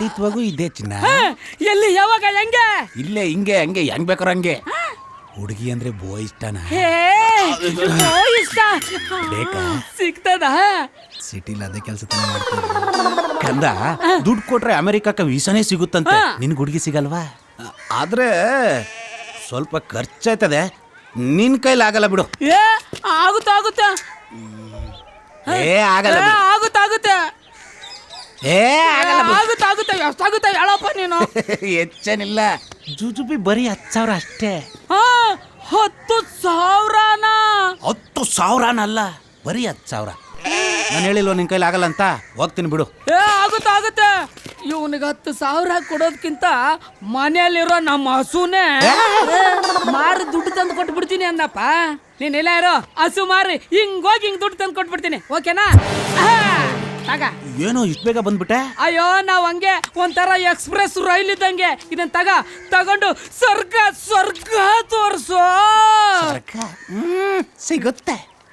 ಶಾಶ್ವತವಾಗೂ ಇದೆ ಚಿನ್ನ. ಹ, ಎಲ್ಲಿ ಯಾವಾಗ ಹೆಂಗೆ? ಇಲ್ಲೇ ಹಿಂಗೆ ಹಂಗೆ ಹೆಂಗ್ ಬೇಕಾರ ಹಂಗೆ. ಹುಡುಗಿ ಅಂದ್ರೆ ಬೋ ಇಷ್ಟನ? ಹೇ ಓ, ಇಷ್ಟ. ಬೇಕಾ? ಸಿಗ್ತದ ಸಿಟಿಲಿ ಅದೇ ಕೆಲಸ ತಾನೇ ಮಾಡ್ತೀವಿ ಕಂದ ದುಡ್ಡು ಕೊಟ್ರೆ ಅಮೆರಿಕಕ್ಕೆ ವೀಸಾನೇ ಸಿಗುತ್ತಂತೆ. ಹಾ. ನಿನ್ ಹುಡುಗಿ ಸಿಗಲ್ವಾ? ಆದ್ರೆ ಸ್ವಲ್ಪ ಖರ್ಚಾಯ್ತದೆ. ನಿನ್ ಕೈಲಿ ಆಗಲ್ಲ ಬಿಡು. ಏ ಆಗುತ್ತೆ ಆಗುತ್ತೆ ಏ ಆಗಲ್ಲ ಏ, ಬಿಡು. ಆಗುತ್ತೆ ಆಗುತ್ತೆ ಏ ಆಗಲ್ಲ ಬಿಡು. ಆಗುತ್ತೆ ಆಗುತ್ತೆ ಎಷ್ಟಾಗುತ್ತೆ ಹೇಳಪ್ಪ ನೀನು. ಹೆಚ್ಚೇನಿಲ್ಲ ಜುಜುಬಿ ಬರೀ ಹತ್ತು ಸಾವಿರ ಅಷ್ಟೇ. ಹಾ ಹತ್ತು ಸಾವಿರನಾ. ಹತ್ತು ಸಾವಿರನಲ್ಲ ಬರೀ ಹತ್ತು ಸಾವಿರ. ನಾನು ಹೇಳಿಲ್ವ ನಿನ್ ಕೈಲಿ ಆಗಲ್ಲ ಅಂತ? ಹೋಗ್ತೀನಿ ಬಿಡು. ಏ ಆಗುತ್ತೆ ಆಗುತ್ತೆ. ಇವನಿಗೆ ಹತ್ತು ಸಾವಿರ ಕೊಡೋದ್ಕಿಂತ ಮನೆಯಲ್ಲಿರೋ ನಮ್ಮ ಹಸುನೇ ಮಾರು ದುಡ್ಡು ತಂದು ಕೊಟ್ಬಿಡ್ತೀನಿ ಅಂದಪ್ಪ. ನೀನ್ ಇಲ್ಲ ಇರೋ ಹಸು ಮಾರಿ ಹೋಗಿ ಹಿಂಗ್ ದುಡ್ಡು ತಂದು ಕೊಟ್ಬಿಡ್ತೀನಿ. ಓಕೆನಾ? ಆಹಾ, ತಗ. ಏನೋ ಇಷ್ಟು ಬೇಗ ಬಂದ್ಬಿಟ್ಟೆ? ಅಯ್ಯೋ ನಾವ್ ಹಂಗೆ ಒಂಥರ ಎಕ್ಸ್ಪ್ರೆಸ್ ರೈಲ್ ಇದ್ದಂಗೆ. ಇದನ್ ತಗ ತಗೊಂಡು ಸ್ವರ್ಗ ಸ್ವರ್ಗ ತೋರ್ಸೋ. ಹ್ಮ್ ಸಿಗುತ್ತೆ.